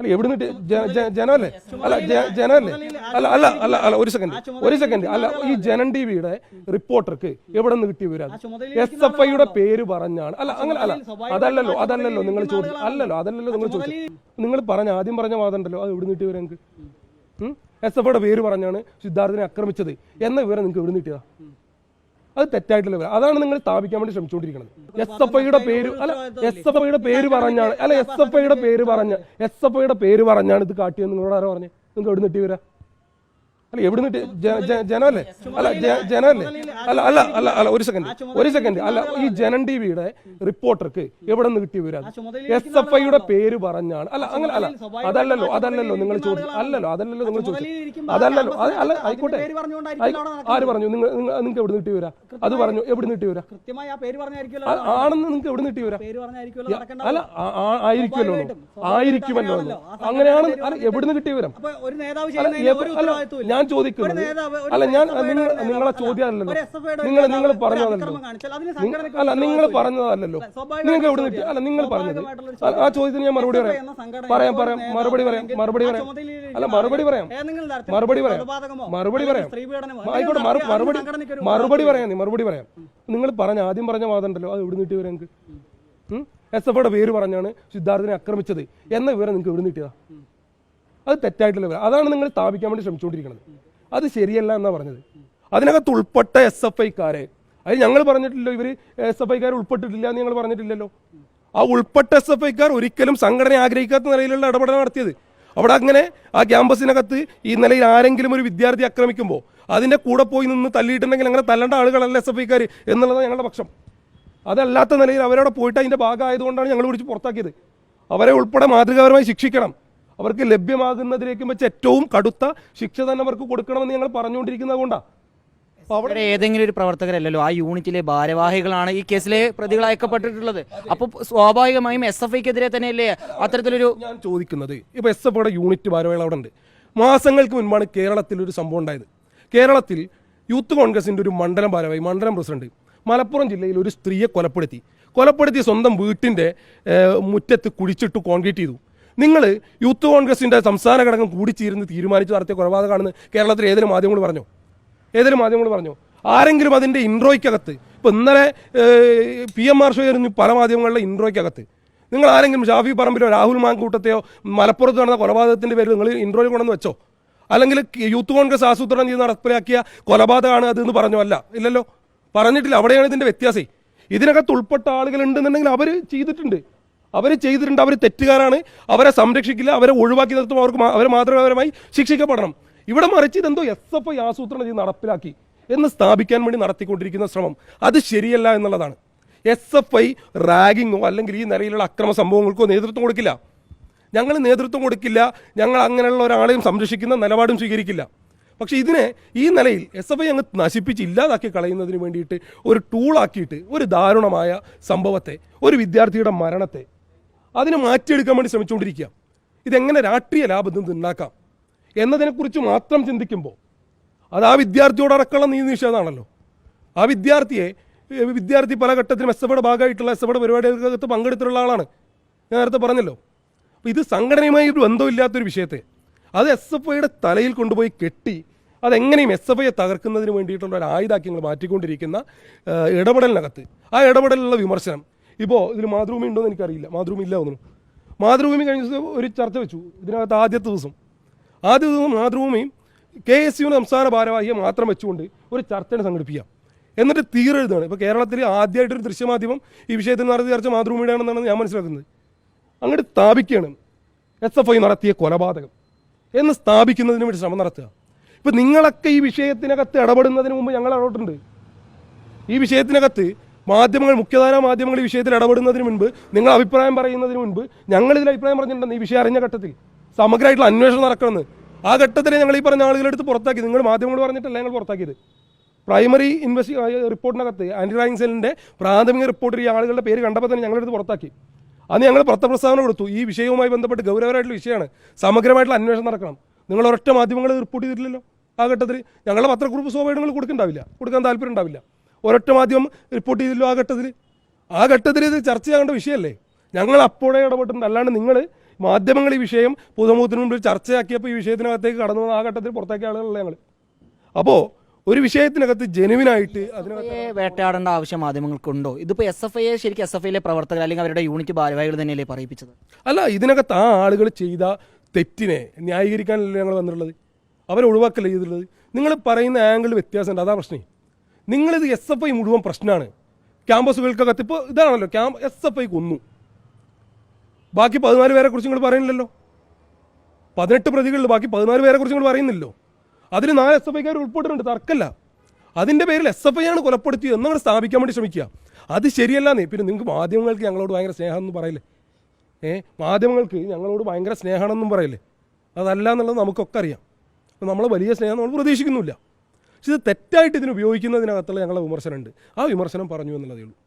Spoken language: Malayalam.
അല്ല എവിടെ നിന്ന് ജനമല്ലേ? അല്ല ജനമല്ലേ? അല്ല അല്ല അല്ല അല്ല ഒരു സെക്കൻഡ് ഒരു സെക്കൻഡ് അല്ല ഈ ജനൻ ടി വിയുടെ റിപ്പോർട്ടർക്ക് എവിടെ നിന്ന് കിട്ടിയ വിവരം എസ് എഫ് ഐയുടെ പേര് പറഞ്ഞാണ്. അല്ല അങ്ങനെ അല്ല അതല്ലല്ലോ അതല്ലല്ലോ നിങ്ങൾ ചോദിച്ചു അല്ലല്ലോ അതല്ലല്ലോ നിങ്ങൾ ചോദിച്ചു നിങ്ങൾ പറഞ്ഞ ആദ്യം പറഞ്ഞ വാദം ഉണ്ടല്ലോ അത് എവിടെ നിന്ന് കിട്ടിയ വിവരം നിങ്ങൾക്ക്? എസ് എഫ് ഐയുടെ പേര് പറഞ്ഞാണ് സിദ്ധാർത്ഥിനെ ആക്രമിച്ചത് എന്ന വിവരം നിങ്ങൾക്ക് എവിടെ നിന്ന് കിട്ടിയതാ? അത് തെറ്റായിട്ടുള്ള വിവരം. അതാണ് നിങ്ങൾ സ്ഥാപിക്കാൻ വേണ്ടി ശ്രമിച്ചുകൊണ്ടിരിക്കുന്നത്. എസ് എഫ് ഐയുടെ പേര് അല്ല എസ് എഫ് ഐയുടെ പേര് പറഞ്ഞാണ് അല്ല എസ് എഫ് ഐയുടെ പേര് പറഞ്ഞ എസ് എഫ് ഐയുടെ പേര് പറഞ്ഞാണ് ഇത് കാട്ടിയെന്ന് നിങ്ങളോട് ആരോ പറഞ്ഞു? നിങ്ങൾക്ക് എവിടെ നിട്ടി വരാ അല്ല എവിടെ നിട്ടി ജനമല്ലേ? അല്ല ജനമല്ലേ? അല്ല അല്ല അല്ല അല്ല ഒരു സെക്കൻഡ് ഒരു സെക്കൻഡ് അല്ല ഈ ജനൻ ടി വിയുടെ റിപ്പോർട്ടർക്ക് എവിടെ നിന്ന് കിട്ടിയ വിവരം? എസ് എഫ് ഐയുടെ പേര് പറഞ്ഞാണ്. അല്ല അങ്ങനെ അല്ല അതല്ലല്ലോ അതല്ലല്ലോ നിങ്ങൾ ചോദിച്ചു അല്ലല്ലോ അതല്ലല്ലോ നിങ്ങൾ ചോദിച്ചു അതല്ലല്ലോ അതെ അല്ല ആയിക്കോട്ടെ. ആയി- ആര് പറഞ്ഞു? നിങ്ങൾ നിങ്ങൾക്ക് എവിടെ കിട്ടി വരാ അത് പറഞ്ഞു എവിടെ കിട്ടി വരാ ആണെന്ന് നിങ്ങൾക്ക് എവിടെ കിട്ടി വരാ അല്ല ആയിരിക്കുമല്ലോ. ആയിരിക്കുമല്ലോ അങ്ങനെയാണ്. അല്ല എവിടുന്ന് കിട്ടിയ വിവരം? അല്ല, ചെയ്യുന്നതിന് ഞാൻ ചോദിക്കുന്നത് അല്ല ഞാൻ നിങ്ങൾ നിങ്ങളെ അല്ല, ചോദ്യം അല്ലല്ലോ ഒരു SFI യുടെ നിങ്ങൾ നിങ്ങൾ പറഞ്ഞതല്ലോ അല്ല നിങ്ങൾ. പറഞ്ഞതല്ലല്ലോ. നിങ്ങൾക്ക് എവിടെ നിൽക്കുക അല്ല നിങ്ങൾ പറഞ്ഞത്. ആ- ചോദ്യത്തിന് ഞാൻ മറുപടി പറയാം. പറയാം പറയാം. മറുപടി പറയാം. മറുപടി പറയാം. അല്ല മറുപടി പറയാം. മറുപടി പറയാം. മറുപടി പറയാം. ആയിക്കോട്ടെ മറുപടി മറുപടി പറയാം നീ മറുപടി പറയാം. നിങ്ങൾ പറഞ്ഞ ആദ്യം പറഞ്ഞ വാദം ഉണ്ടല്ലോ അത് എവിടെ നിട്ടി വരാം നിങ്ങൾക്ക് എസ് എഫ് ഐയുടെ പേര് പറഞ്ഞാണ് സിദ്ധാർത്ഥിനെ ആക്രമിച്ചത്. എന്ന വിവരം നിങ്ങൾക്ക് എവിടെ കിട്ടിയതാ? അത് തെറ്റായിട്ടുള്ള അതാണ് നിങ്ങൾ സ്ഥാപിക്കാൻ വേണ്ടി ശ്രമിച്ചുകൊണ്ടിരിക്കുന്നത്. അത് ശരിയല്ല എന്നാണ് പറഞ്ഞത്. അതിനകത്ത് ഉൾപ്പെട്ട എസ് എഫ് ഐക്കാരെ അത് ഞങ്ങൾ പറഞ്ഞിട്ടില്ലല്ലോ ഇവർ എസ് എഫ് ഐക്കാർ ഉൾപ്പെട്ടിട്ടില്ല എന്ന് ഞങ്ങൾ പറഞ്ഞിട്ടില്ലല്ലോ. ആ ഉൾപ്പെട്ട എസ് എഫ് ഐക്കാർ ഒരിക്കലും സംഘടന ആഗ്രഹിക്കാത്ത നിലയിലുള്ള ഇടപെടൽ നടത്തിയത്. അവിടെ അങ്ങനെ ആ ക്യാമ്പസിനകത്ത് ഈ നിലയിൽ ആരെങ്കിലും ഒരു വിദ്യാർത്ഥി ആക്രമിക്കുമ്പോൾ അതിന്റെ കൂടെ പോയി നിന്ന് തല്ലിയിട്ടുണ്ടെങ്കിൽ അങ്ങനെ തല്ലേണ്ട ആളുകളല്ല എസ് എഫ് ഐക്കാർ എന്നുള്ളതാണ് ഞങ്ങളുടെ പക്ഷം. അതല്ലാത്ത നിലയിൽ അവരവിടെ പോയിട്ട് അതിന്റെ ഭാഗമായതുകൊണ്ടാണ് ഞങ്ങൾ പിടിച്ച് പുറത്താക്കിയത്. അവരെ ഉൾപ്പെടെ മാതൃകാപരമായി ശിക്ഷിക്കണം. അവർക്ക് ലഭ്യമാകുന്നതിലേക്ക് വെച്ച് ഏറ്റവും കടുത്ത ശിക്ഷ തന്നെ അവർക്ക് കൊടുക്കണമെന്ന് ഞങ്ങൾ പറഞ്ഞുകൊണ്ടിരിക്കുന്നത് കൊണ്ടാണ് അവിടെ ഏതെങ്കിലും ഒരു പ്രവർത്തകരല്ലല്ലോ ആ യൂണിറ്റിലെ ഭാരവാഹികളാണ് ഈ കേസിലെ പ്രതികൾ അയക്കപ്പെട്ടിട്ടുള്ളത് അപ്പോൾ സ്വാഭാവികമായും എസ് എഫ് ഐക്കെതിരെ തന്നെയല്ലേ അത്തരത്തിലൊരു ഞാൻ ചോദിക്കുന്നത് ഇപ്പോൾ എസ് എഫ് ഐയുടെ യൂണിറ്റ് ഭാരവാഹികൾ അവിടെ ഉണ്ട്. മാസങ്ങൾക്ക് മുൻപാണ് കേരളത്തിൽ ഒരു സംഭവം ഉണ്ടായത്. കേരളത്തിൽ യൂത്ത് കോൺഗ്രസിന്റെ ഒരു മണ്ഡലം ഭാരവാഹി മണ്ഡലം പ്രസിഡന്റ് മലപ്പുറം ജില്ലയിൽ ഒരു സ്ത്രീയെ കൊലപ്പെടുത്തി. കൊലപ്പെടുത്തി സ്വന്തം വീട്ടിന്റെ ഏഹ്, മുറ്റത്ത് കുഴിച്ചിട്ട് കോൺക്രീറ്റ് ചെയ്തു. നിങ്ങൾ യൂത്ത് കോൺഗ്രസിന്റെ സംസ്ഥാന ഘടകം കൂടിച്ചേർന്ന് തീരുമാനിച്ച് നടത്തിയ കൊലപാതകമാണെന്ന് കേരളത്തിൽ ഏതെങ്കിലും മാധ്യമങ്ങൾ പറഞ്ഞു? ഏതെങ്കിലും മാധ്യമങ്ങൾ പറഞ്ഞു? ആരെങ്കിലും അതിന്റെ ഇൻട്രോയ്ക്കകത്ത് ഇപ്പം ഇന്നലെ പി എം ആർ ഷോ ആയിരുന്നു പല മാധ്യമങ്ങളിലെ ഇൻട്രോയ്ക്കകത്ത്. നിങ്ങൾ ആരെങ്കിലും ഷാഫി പറമ്പിലോ രാഹുൽ മാങ്കൂട്ടത്തെയോ മലപ്പുറത്ത് നടന്ന കൊലപാതകത്തിന്റെ പേരിൽ നിങ്ങൾ ഇൻട്രോയിൽ കൊണ്ടെന്ന് വെച്ചോ? അല്ലെങ്കിൽ യൂത്ത് കോൺഗ്രസ് ആസൂത്രണം ചെയ്ത് നടപ്പിലാക്കിയ കൊലപാതകമാണ് അതെന്ന് പറഞ്ഞോ? അല്ല ഇല്ലല്ലോ. പറഞ്ഞിട്ടില്ല. അവിടെയാണ് ഇതിന്റെ വ്യത്യാസം. ഇതിനകത്ത് ഉൾപ്പെട്ട ആളുകൾ ഉണ്ടെന്നുണ്ടെങ്കിൽ അവർ ചെയ്തിട്ടുണ്ട്. അവർ ചെയ്തിട്ടുണ്ട് അവർ തെറ്റുകാരാണ്. അവരെ സംരക്ഷിക്കില്ല അവരെ ഒഴിവാക്കി നിർത്തും അവർക്ക് അവരെ മാതൃകാപരമായി ശിക്ഷിക്കപ്പെടണം. ഇവിടെ മറിച്ച് ഇതെന്തോ എസ് എഫ് ഐ ആസൂത്രണം ചെയ്ത് നടപ്പിലാക്കി എന്ന് സ്ഥാപിക്കാൻ വേണ്ടി നടത്തിക്കൊണ്ടിരിക്കുന്ന ശ്രമം. അത് ശരിയല്ല എന്നുള്ളതാണ്. എസ് എഫ് ഐ റാഗിങ്ങോ അല്ലെങ്കിൽ ഈ നിലയിലുള്ള അക്രമ സംഭവങ്ങൾക്കോ നേതൃത്വം കൊടുക്കില്ല. ഞങ്ങൾ നേതൃത്വം കൊടുക്കില്ല ഞങ്ങൾ അങ്ങനെയുള്ള ഒരാളെയും സംരക്ഷിക്കുന്ന നിലപാടും സ്വീകരിക്കില്ല. പക്ഷേ ഇതിനെ ഈ നിലയിൽ എസ് എഫ് ഐ അങ്ങ് നശിപ്പിച്ച് ഇല്ലാതാക്കി കളയുന്നതിന് വേണ്ടിയിട്ട് ഒരു ടൂളാക്കിയിട്ട് ഒരു ദാരുണമായ സംഭവത്തെ ഒരു വിദ്യാർത്ഥിയുടെ മരണത്തെ അതിനെ മാറ്റിയെടുക്കാൻ വേണ്ടി ശ്രമിച്ചുകൊണ്ടിരിക്കുക. ഇതെങ്ങനെ രാഷ്ട്രീയ ലാഭത്തിൽ നിന്ന് ഉണ്ടാക്കാം? എന്നതിനെക്കുറിച്ച് മാത്രം ചിന്തിക്കുമ്പോൾ അത് ആ വിദ്യാർത്ഥിയോടടക്കമുള്ള നീതി നിഷേധമാണല്ലോ. ആ വിദ്യാർത്ഥിയെ വിദ്യാർത്ഥി പല ഘട്ടത്തിലും എസ് എഫയുടെ ഭാഗമായിട്ടുള്ള എസ് എഫയുടെ പരിപാടികൾക്ക് പങ്കെടുത്തിട്ടുള്ള ആളാണ്. ഞാൻ നേരത്തെ പറഞ്ഞല്ലോ. അപ്പോൾ ഇത് സംഘടനയുമായി ഒരു ബന്ധമില്ലാത്തൊരു വിഷയത്തെ. അത് എസ് എഫ് ഐയുടെ തലയിൽ കൊണ്ടുപോയി കെട്ടി അതെങ്ങനെയും എസ് എഫ് ഐയെ തകർക്കുന്നതിന് വേണ്ടിയിട്ടുള്ള ഒരു ആയുധാക്യങ്ങൾ മാറ്റിക്കൊണ്ടിരിക്കുന്ന ഇടപെടലിനകത്ത്. ആ ഇടപെടലിലുള്ള വിമർശനം ഇപ്പോൾ ഇതിൽ മാതൃഭൂമി ഉണ്ടോ എന്ന് എനിക്കറിയില്ല. മാതൃഭൂമി ഇല്ല ഒന്നും മാതൃഭൂമി കഴിഞ്ഞ ദിവസം ഒരു ചർച്ച വെച്ചു. ഇതിനകത്ത് ആദ്യത്തെ ദിവസം. ആദ്യ ദിവസം മാതൃഭൂമിയും കെ എസ് യുവിന് സംസ്ഥാന ഭാരവാഹിയെ മാത്രം വെച്ചുകൊണ്ട് ഒരു ചർച്ചയാണ് സംഘടിപ്പിക്കുക എന്നിട്ട് തീരെഴുതാണ് ഇപ്പോൾ കേരളത്തിൽ ആദ്യമായിട്ടൊരു ദൃശ്യമാധ്യമം ഈ വിഷയത്തിൽ നടത്തിയ ചർച്ച മാതൃഭൂമിയുടെയാണെന്നാണ് ഞാൻ മനസ്സിലാക്കുന്നത്. അങ്ങോട്ട് സ്ഥാപിക്കുകയാണ് എസ് എഫ് ഐ നടത്തിയ കൊലപാതകം. എന്ന് സ്ഥാപിക്കുന്നതിന് വേണ്ടി ശ്രമം നടത്തുക. ഇപ്പം നിങ്ങളൊക്കെ ഈ വിഷയത്തിനകത്ത് ഇടപെടുന്നതിന് മുമ്പ് ഞങ്ങൾ ഇടപെട്ടിട്ടുണ്ട്. ഈ വിഷയത്തിനകത്ത് മാധ്യമങ്ങൾ മുഖ്യധാരാ മാധ്യമങ്ങൾ ഈ വിഷയത്തിൽ ഇടപെടുന്നതിന് മുൻപ് നിങ്ങൾ അഭിപ്രായം പറയുന്നതിന് മുൻപ് ഞങ്ങൾ ഇതിൽ അഭിപ്രായം പറഞ്ഞിട്ടുണ്ടെന്ന് ഈ വിഷയം അറിഞ്ഞ ഘട്ടത്തിൽ സമഗ്രമായിട്ടുള്ള അന്വേഷണം നടക്കണമെന്ന്. ആ ഘട്ടത്തിൽ ഞങ്ങൾ ഈ പറഞ്ഞ ആളുകളെടുത്ത് പുറത്താക്കി. നിങ്ങൾ മാധ്യമങ്ങൾ പറഞ്ഞിട്ടല്ല ഞങ്ങൾ പുറത്താക്കിയത്. പ്രൈമറി ഇൻവെസ്റ്റി റിപ്പോർട്ടിനകത്ത് ആന്റി റാങ്കിങ് സെല്ലിന്റെ പ്രാഥമിക റിപ്പോർട്ടിൽ ഈ ആളുകളുടെ പേര് കണ്ടപ്പോൾ തന്നെ ഞങ്ങളെടുത്ത് പുറത്താക്കി. അന്ന് ഞങ്ങൾ പത്രപ്രസ്താവന കൊടുത്തു. ഈ വിഷയവുമായി ബന്ധപ്പെട്ട് ഗൗരവമായിട്ടുള്ള വിഷയമാണ്. സമഗ്രമായിട്ടുള്ള അന്വേഷണം നടക്കണം. നിങ്ങൾ ഒരൊറ്റ മാധ്യമങ്ങൾ റിപ്പോർട്ട് ചെയ്തിട്ടില്ലല്ലോ ആ ഘട്ടത്തിൽ. ഞങ്ങളുടെ പത്രക്കുറിപ്പ് സ്വാഭാവികങ്ങൾ കൊടുക്കണ്ടാവില്ല. കൊടുക്കാൻ താല്പര്യം ഉണ്ടാവില്ല ഒരൊറ്റ മാധ്യമം റിപ്പോർട്ട് ചെയ്തില്ലോ ആ ഘട്ടത്തിൽ ആ ഘട്ടത്തിൽ ഇത് ചർച്ച ചെയ്യേണ്ട വിഷയമല്ലേ? ഞങ്ങൾ അപ്പോഴേ ഇടപെട്ടിട്ടുണ്ട്. അല്ലാണ്ട് നിങ്ങൾ മാധ്യമങ്ങൾ ഈ വിഷയം പൊതുസമൂഹത്തിന് മുമ്പിൽ ചർച്ചയാക്കിയപ്പോൾ ഈ വിഷയത്തിനകത്തേക്ക് കടന്നു വന്ന ആ ഘട്ടത്തിൽ പുറത്തേക്ക് ആളുകളല്ല ഞങ്ങൾ അപ്പോൾ ഒരു വിഷയത്തിനകത്ത് ജെനുവിനായിട്ട് അതിനകത്ത് വേട്ടയാടേണ്ട ആവശ്യം മാധ്യമങ്ങൾക്കുണ്ടോ? ഇതിപ്പോൾ എസ് എഫ് ഐയെ ശരിക്കും എസ് എഫ് ഐയിലെ പ്രവർത്തകർ അല്ലെങ്കിൽ അവരുടെ യൂണിറ്റ് ഭാരവാഹികൾ തന്നെയല്ലേ പറയിപ്പിച്ചത്? അല്ല ഇതിനകത്ത് ആ ആളുകൾ ചെയ്ത തെറ്റിനെ ന്യായീകരിക്കാനല്ലേ ഞങ്ങൾ വന്നിട്ടുള്ളത്? അവരെ ഒഴിവാക്കല്ലേ ചെയ്തിട്ടുള്ളത്? നിങ്ങൾ പറയുന്ന ആംഗിൾ വ്യത്യാസമുണ്ട്. അതാ പ്രശ്നം. നിങ്ങളിത് എസ് എഫ് ഐ മുഴുവൻ പ്രശ്നമാണ് ക്യാമ്പസുകൾക്കകത്ത് ഇപ്പോൾ ഇതാണല്ലോ ക്യാമ്പ് എസ് എഫ് ഐ കൊന്നു. ബാക്കി പതിനാല് പേരെ കുറിച്ച് നിങ്ങൾ പറയുന്നില്ലല്ലോ. പതിനെട്ട് പ്രതികളിൽ ബാക്കി പതിനാല് പേരെ കുറിച്ച് നിങ്ങൾ പറയുന്നില്ലല്ലോ. അതിൽ നാല് എസ് എഫ് ഐക്കാർ ഉൾപ്പെട്ടിട്ടുണ്ട് തർക്കമല്ല അതിന്റെ പേരിൽ എസ് എഫ് ഐ ആണ് കൊലപ്പെടുത്തിയത് നിങ്ങൾ സ്ഥാപിക്കാൻ വേണ്ടി ശ്രമിക്കുക. അത് ശരിയല്ലാന്നേ പിന്നെ നിങ്ങൾക്ക് മാധ്യമങ്ങൾക്ക് ഞങ്ങളോട് ഭയങ്കര സ്നേഹമെന്ന് പറയില്ലേ? ഏ മാധ്യമങ്ങൾക്ക് ഞങ്ങളോട് ഭയങ്കര സ്നേഹമാണെന്നും പറയില്ലേ? അതല്ല എന്നുള്ളത് നമുക്കൊക്കെ അറിയാം. നമ്മൾ വലിയ സ്നേഹം നമ്മൾ പ്രതീക്ഷിക്കുന്നില്ല പക്ഷെ ഇത് തെറ്റായിട്ട് ഇതിന് ഉപയോഗിക്കുന്നതിനകത്തുള്ള ഞങ്ങളുടെ വിമർശനമുണ്ട്. ആ വിമർശനം പറഞ്ഞു എന്നുള്ളതേ ഉള്ളൂ.